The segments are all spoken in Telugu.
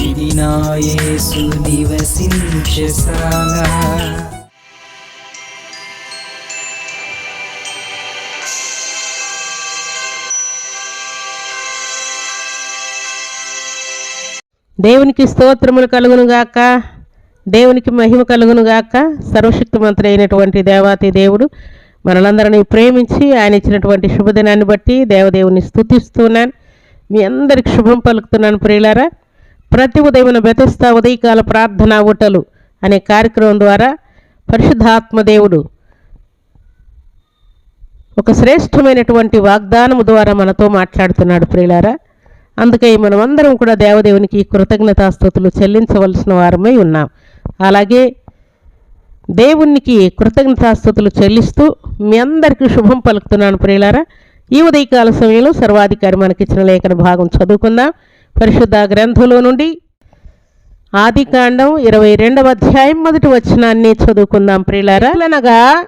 ఇది నా యేసు నివసించశాల దేవునికి స్తోత్రములు కలుగును గాక దేవునికి మహిమ కలుగును గాక సర్వశక్తిమంతుడు అయినటువంటి దేవాతి దేవుడు మనలందరినీ ప్రేమించి ఆయన ఇచ్చినటువంటి శుభదినాన్ని బట్టి దేవదేవుని స్థుతిస్తున్నాను మీ అందరికి శుభం పలుకుతున్నాను ప్రియులారా. ప్రతి ఉదయం బెతస్తా ఉదయకాల ప్రార్థన ఓటలు అనే కార్యక్రమం ద్వారా పరిశుద్ధాత్మ దేవుడు ఒక శ్రేష్టమైనటువంటి వాగ్దానము ద్వారా మనతో మాట్లాడుతున్నాడు ప్రియులారా. అందుకై మనమందరం కూడా దేవదేవునికి కృతజ్ఞతాస్థుతులు చెల్లించవలసిన వారమై ఉన్నాం. అలాగే దేవునికి కృతజ్ఞతాస్థుతులు చెల్లిస్తూ మీ అందరికీ శుభం పలుకుతున్నాను ప్రియులారా. ఈ ఉదయకాల సమయంలో సర్వాధికారి మనకిచ్చిన లేఖన భాగం చదువుకుందాం. పరిశుద్ధ గ్రంథంలో నుండి ఆదికాండం ఇరవై రెండవ అధ్యాయం మొదటి వచనాన్ని చదువుకుందాం ప్రియులారా. అనగా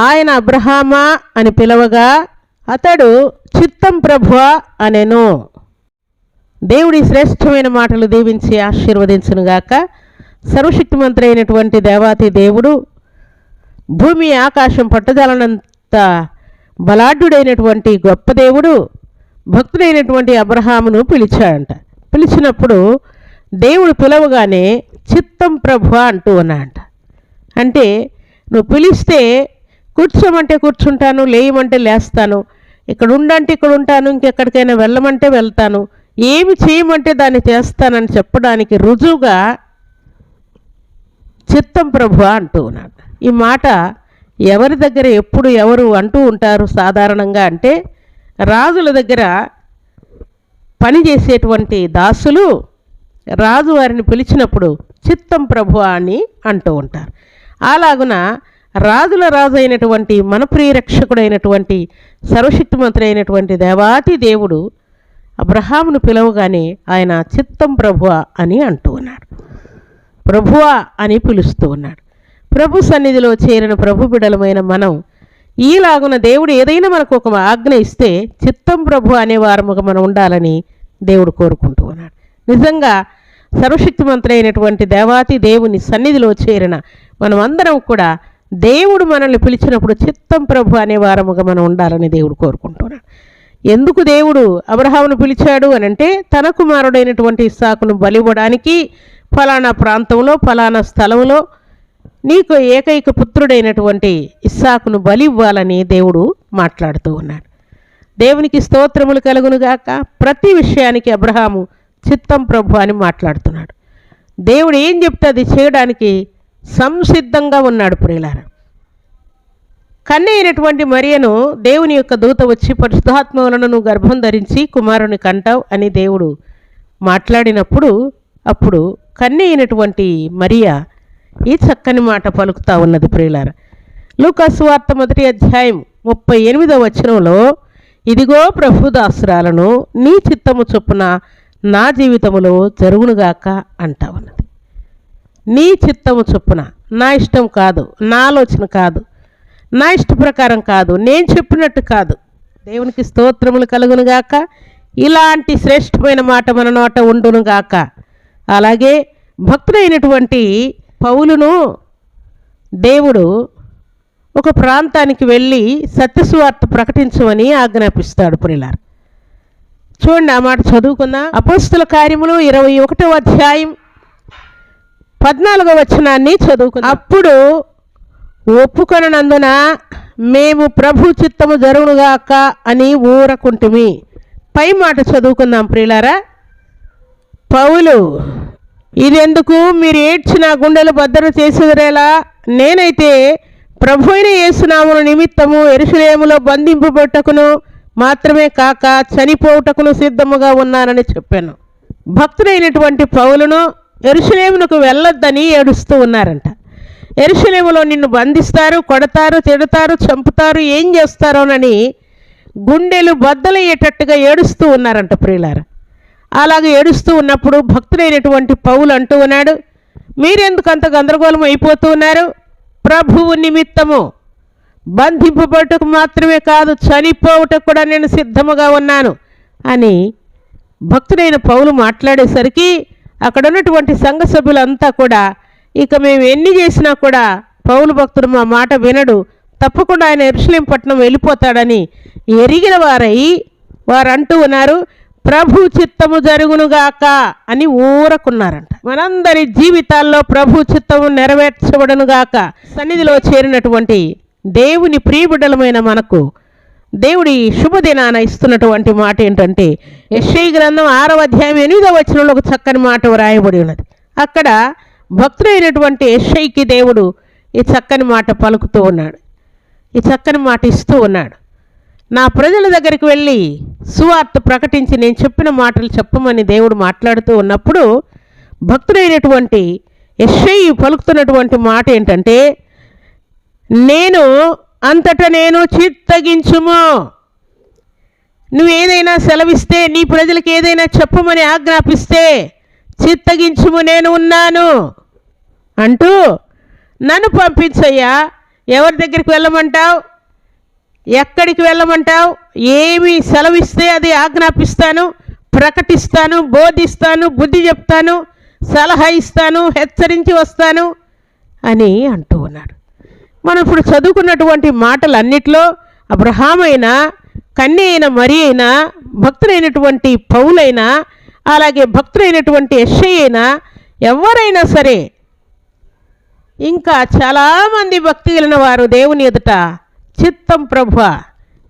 ఆయన అబ్రహామా అని పిలవగా అతడు చిత్తం ప్రభువ అనెను. దేవుడి శ్రేష్టమైన మాటలు దీవించి ఆశీర్వదించునుగాక సర్వశక్తిమంతుడు అయినటువంటి దేవాతి దేవుడు భూమి ఆకాశం పట్టజాలనంత బలాఢ్యుడైనటువంటి గొప్ప దేవుడు భక్తుడైనటువంటి అబ్రహామును పిలిచాడంట. పిలిచినప్పుడు దేవుడు పిలవగానే చిత్తం ప్రభు అంటూ ఉన్నాడంట. అంటే నువ్వు పిలిస్తే కూర్చోమంటే కూర్చుంటాను లేయమంటే లేస్తాను ఇక్కడ ఉండంటే ఇక్కడ ఉంటాను ఇంకెక్కడికైనా వెళ్ళమంటే వెళ్తాను ఏమి చేయమంటే దాన్ని చేస్తానని చెప్పడానికి రుజువుగా చిత్తం ప్రభు అంటూ ఉన్నాడు. ఈ మాట ఎవరి దగ్గర ఎప్పుడు ఎవరు అంటూ ఉంటారు సాధారణంగా అంటే రాజుల దగ్గర పని చేసేటువంటి దాసులు రాజు వారిని పిలిచినప్పుడు చిత్తం ప్రభు అని అంటూ ఉంటారు. అలాగున రాజుల రాజు అయినటువంటి మన ప్రియరక్షకుడైనటువంటి సర్వశక్తిమంతుడైనటువంటి దేవాతి దేవుడు అబ్రహామును పిలవగానే ఆయన చిత్తం ప్రభువ అని అంటూ ఉన్నాడు ప్రభువ అని పిలుస్తూ ఉన్నాడు ప్రభు సన్నిధిలో చేరిన ప్రభు బిడలమైన మనం ఈలాగున దేవుడు ఏదైనా మనకు ఒక ఆజ్ఞ ఇస్తే చిత్తం ప్రభు అనే వారముగా మనం ఉండాలని దేవుడు కోరుకుంటూ ఉన్నాడు. నిజంగా సర్వశక్తిమంతుడైనటువంటి దేవాతి దేవుని సన్నిధిలో చేరిన మనం అందరం కూడా దేవుడు మనల్ని పిలిచినప్పుడు చిత్తం ప్రభు అనే వారముగా మనం ఉండాలని దేవుడు కోరుకుంటున్నాడు ఎందుకు దేవుడు అబ్రహామును పిలిచాడు అని అంటే తన కుమారుడైనటువంటి ఇస్సాకును బలివ్వడానికి ఫలానా ప్రాంతంలో ఫలానా స్థలంలో నీకు ఏకైక పుత్రుడైనటువంటి ఇస్సాకును బలి ఇవ్వాలని దేవుడు మాట్లాడుతూ ఉన్నాడు. దేవునికి స్తోత్రములు కలుగునుగాక. ప్రతి విషయానికి అబ్రహాము చిత్తం ప్రభు అని మాట్లాడుతున్నాడు. దేవుడు ఏం చెప్తే అది చేయడానికి సంసిద్ధంగా ఉన్నాడు ప్రియులారా. కన్య అయినటువంటి మరియను దేవుని యొక్క దూత వచ్చి పరిశుధాత్మలను నువ్వు గర్భం ధరించి కుమారుని కంటావు అని దేవుడు మాట్లాడినప్పుడు అప్పుడు కన్య అయినటువంటి మరియా ఈ చక్కని మాట పలుకుతా ఉన్నది ప్రియులార. లూకాసు వార్త మొదటి అధ్యాయం ముప్పై ఎనిమిదవ వచనంలో ఇదిగో ప్రభుదాసురాలను నీ చిత్తము చొప్పున నా జీవితములో జరుగునుగాక అంటా ఉన్నది. నీ చిత్తము చొప్పున నా ఇష్టం కాదు నా ఆలోచన కాదు నా ఇష్ట ప్రకారం కాదు నేను చెప్పినట్టు కాదు. దేవునికి స్తోత్రములు కలుగునుగాక ఇలాంటి శ్రేష్టమైన మాట మన నోట ఉండునుగాక. అలాగే భక్తుడైనటువంటి పౌలును దేవుడు ఒక ప్రాంతానికి వెళ్ళి సత్యస్వార్త ప్రకటించమని ఆజ్ఞాపిస్తాడు పురిలారు చూడండి ఆ మాట చదువుకుందాం. అపస్తుల కార్యములు ఇరవై ఒకటో అధ్యాయం పద్నాలుగో వచనాన్ని చదువుకుందాం. అప్పుడు ఒప్పుకొనందున మేము ప్రభు చిత్తము జరుగునుగాక అని ఊరకుంటుమి. పై మాట చదువుకుందాం ప్రియులారా పౌలు ఇదెందుకు? మీరు ఏడ్చిన గుండెలు బద్దలు చేసేదరేలా? నేనైతే ప్రభు అయిన యేసునాముల నిమిత్తము ఎరుసలేములో బంధింపబట్టకును మాత్రమే కాక చనిపోవుటకును సిద్ధముగా ఉన్నానని చెప్పాను. భక్తుడైనటువంటి పౌలను ఎరుసలేమునకు వెళ్ళొద్దని ఏడుస్తూ ఉన్నారంట. ఎరుసలేములో నిన్ను బంధిస్తారు కొడతారు తిడతారు చంపుతారు ఏం చేస్తారోనని గుండెలు బద్దలయ్యేటట్టుగా ఏడుస్తూ ఉన్నారంట ప్రియులారా. అలాగే ఏడుస్తూ ఉన్నప్పుడు భక్తులైనటువంటి పౌలు అంటూ ఉన్నాడు మీరెందుకు అంత గందరగోళం అయిపోతూ ఉన్నారు? ప్రభువు నిమిత్తము. బంధింపబట్టుకు మాత్రమే కాదు చనిపోవుటకు కూడా నేను సిద్ధముగా ఉన్నాను. అని భక్తుడైన పౌలు మాట్లాడేసరికి అక్కడ ఉన్నటువంటి సంఘ సభ్యులంతా కూడా ఇక మేము ఎన్ని చేసినా కూడా పౌలు భక్తుడు మా మాట వినడు. తప్పకుండా ఆయన ఎరుసలేం పట్టణం వెళ్ళిపోతాడని ఎరిగిన వారై వారు అంటూ ఉన్నారు. ప్రభు చిత్తము జరుగునుగాక అని ఊరకున్నారంట. మనందరి జీవితాల్లో ప్రభు చిత్తము నెరవేర్చబడునుగాక. సన్నిధిలో చేరినటువంటి దేవుని ప్రియబిడ్డలమైన మనకు దేవుడి శుభదినాన ఇస్తున్నటువంటి మాట ఏంటంటే యశ్ఐ గ్రంథం ఆరవ అధ్యాయం ఎనిమిదవ వచనంలో ఒక చక్కని మాట వ్రాయబడి ఉన్నది. అక్కడ భక్తుడైనటువంటి యశ్ఐకి దేవుడు ఈ చక్కని మాట పలుకుతూ ఉన్నాడు. ఈ చక్కని మాట ఇస్తూ ఉన్నాడు. నా ప్రజల దగ్గరికి వెళ్ళి సువార్త ప్రకటించి నేను చెప్పిన మాటలు చెప్పమని దేవుడు మాట్లాడుతూ ఉన్నప్పుడు భక్తుడైనటువంటి యశ్ఐ పలుకుతున్నటువంటి మాట ఏంటంటే నేను అంతటా నేను చిత్తగించుము. నువ్వు ఏదైనా సెలవిస్తే నీ ప్రజలకు ఏదైనా చెప్పమని ఆజ్ఞాపిస్తే చిత్తగించుము నేను ఉన్నాను. అంటూ నన్ను పంపించయ్యా. ఎవరి దగ్గరికి వెళ్ళమంటావు? ఎక్కడికి వెళ్ళమంటావు? ఏమి సెలవిస్తే అది ఆజ్ఞాపిస్తాను ప్రకటిస్తాను బోధిస్తాను బుద్ధి చెప్తాను సలహా ఇస్తాను హెచ్చరించి వస్తాను అని అంటూ ఉన్నాడు. మనం ఇప్పుడు చదువుకున్నటువంటి మాటలన్నిట్లో అబ్రహామైనా కన్య అయిన మరి అయినా భక్తులైనటువంటి పౌలైనా అలాగే భక్తులైనటువంటి యశ్ఐ అయినా ఎవరైనా సరే ఇంకా చాలామంది భక్తి కలిగిన వారు దేవుని ఎదుట చిత్తం ప్రభువ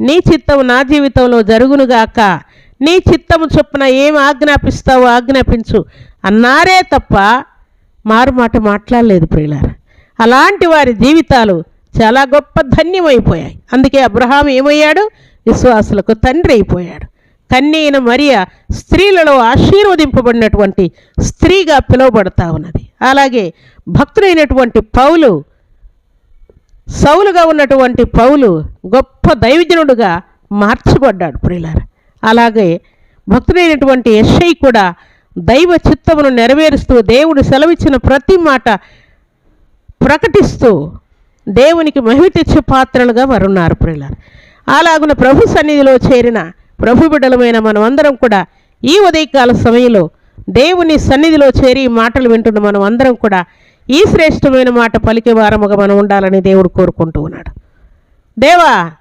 నీ చిత్తం నా జీవితంలో జరుగునుగాక. నీ చిత్తము చొప్పున ఏం ఆజ్ఞాపిస్తావో ఆజ్ఞాపించు. అన్నారే తప్ప మారు మాట మాట్లాడలేదు ప్రియులారా. అలాంటి వారి జీవితాలు చాలా గొప్ప ధన్యమైపోయాయి. అందుకే అబ్రహాం ఏమయ్యాడు? విశ్వాసులకు తండ్రి అయిపోయాడు. కన్నీన మరియ స్త్రీలలో ఆశీర్వదింపబడినటువంటి స్త్రీగా పిలువబడతా ఉన్నది. అలాగే భక్తుడైనటువంటి పౌలు సౌలుగా ఉన్నటువంటి పౌలు గొప్ప దైవజనుడుగా మార్చబడ్డాడు ప్రియులారు. అలాగే భక్తుడైనటువంటి యశ్ఐ కూడా దైవ చిత్తమును నెరవేరుస్తూ దేవుడు సెలవిచ్చిన ప్రతి మాట ప్రకటిస్తూ దేవునికి మహిమ తెచ్చే పాత్రలుగా వారున్నారు ప్రియులారు. అలాగున ప్రభు సన్నిధిలో చేరిన ప్రభు బిడ్డలమైన మనమందరం కూడా ఈ ఉదయకాల సమయంలో దేవుని సన్నిధిలో చేరి మాటలు వింటున్న మనం అందరం కూడా ఈ శ్రేష్టమైన మాట పలికే వారముగా మనం ఉండాలని దేవుడు కోరుకుంటూ ఉన్నాడు. దేవా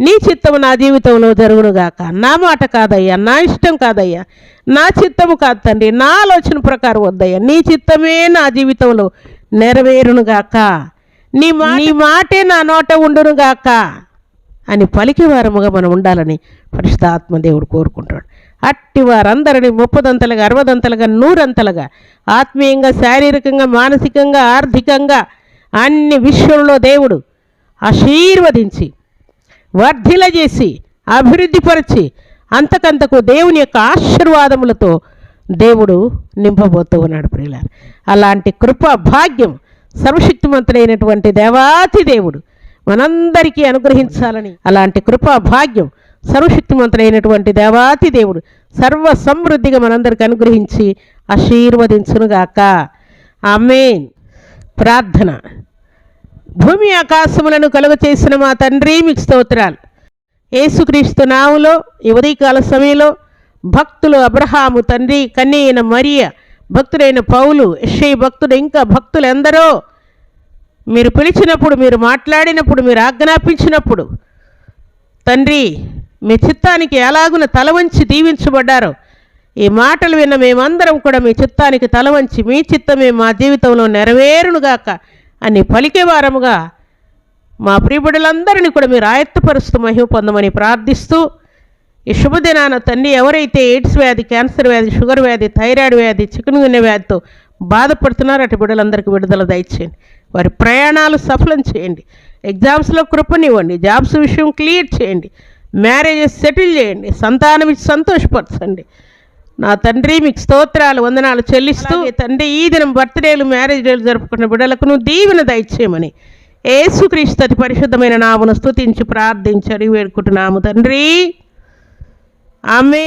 నీ చిత్తము నా జీవితంలో జరుగునుగాక. నా మాట కాదయ్యా నా ఇష్టం కాదయ్యా నా చిత్తము కాదు తండ్రి నా ఆలోచన ప్రకారం వద్దయ్యా. నీ చిత్తమే నా జీవితంలో నెరవేరునుగాక. నీ మా నీ మాటే నా నోట ఉండునుగాక. అని పలికివారముగా మనం ఉండాలని పరిశుద్ధాత్మ దేవుడు కోరుకుంటాడు అట్టి వారందరిని ముప్పదంతలుగా అరవదంతలుగా నూరంతలుగా ఆత్మీయంగా శారీరకంగా మానసికంగా ఆర్థికంగా అన్ని విషయంలో దేవుడు ఆశీర్వదించి వర్ధిలజేసి అభివృద్ధిపరిచి అంతకంతకు దేవుని యొక్క ఆశీర్వాదములతో దేవుడు నింపబోతూ ఉన్నాడు ప్రియులారు. అలాంటి కృప భాగ్యం సర్వశక్తిమంతుడైనటువంటి దేవాతి దేవుడు మనందరికీ అనుగ్రహించాలని అలాంటి కృపా భాగ్యం సర్వశక్తిమంతుడైనటువంటి దేవాతి దేవుడు సర్వ సమృద్ధిగా మనందరికి అనుగ్రహించి ఆశీర్వదించునుగాక. ఆమెన్. ప్రార్థన. భూమి ఆకాశములను కలుగ చేసిన మా తండ్రి మీకు స్తోత్రాలు. యేసుక్రీస్తు నాములో ఈ ఉదయకాల సమయంలో భక్తులు అబ్రహాము తండ్రి కన్యైన మరియ భక్తుడైన పౌలు యశ్ఐ భక్తుడు ఇంకా భక్తులు ఎందరో మీరు పిలిచినప్పుడు మీరు మాట్లాడినప్పుడు మీరు ఆజ్ఞాపించినప్పుడు తండ్రి మీ చిత్తానికి ఎలాగున తల వంచి దీవించబడ్డారో ఈ మాటలు విన్న మేమందరం కూడా మీ చిత్తానికి తల వంచి మీ చిత్తమే మా జీవితంలో నెరవేరునుగాక అని పలికేవారముగా మా ప్రియబిడ్డలందరినీ కూడా మీరు ఆయత్తపరుస్తూ మహిమ పొందమని ప్రార్థిస్తూ ఈ శుభదినాన తండ్రి ఎవరైతే ఎయిడ్స్ వ్యాధి క్యాన్సర్ వ్యాధి షుగర్ వ్యాధి థైరాయిడ్ వ్యాధి చికెన్ వ్యాధితో బాధపడుతున్నారో అటు బిడ్డలందరికీ విడుదల దయచేయండి. వారి ప్రయాణాలు సఫలం చేయండి. ఎగ్జామ్స్లో కృపనివ్వండి. జాబ్స్ విషయం క్లియర్ చేయండి. మ్యారేజెస్ సెటిల్ చేయండి. సంతానం ఇచ్చి సంతోషపరచండి. నా తండ్రి మీకు స్తోత్రాలు వందనాలు చెల్లిస్తూ తండ్రి ఈ దినం బర్త్డేలు మ్యారేజ్ డేలు జరుపుకున్న బిడ్డలకు నువ్వు దీవెన దయచేయమని ఏసుక్రీస్తు అతి పరిశుద్ధమైన నామును స్తుతించి ప్రార్థించి అడిగి వేడుకుంటున్నాము తండ్రి. ఆమె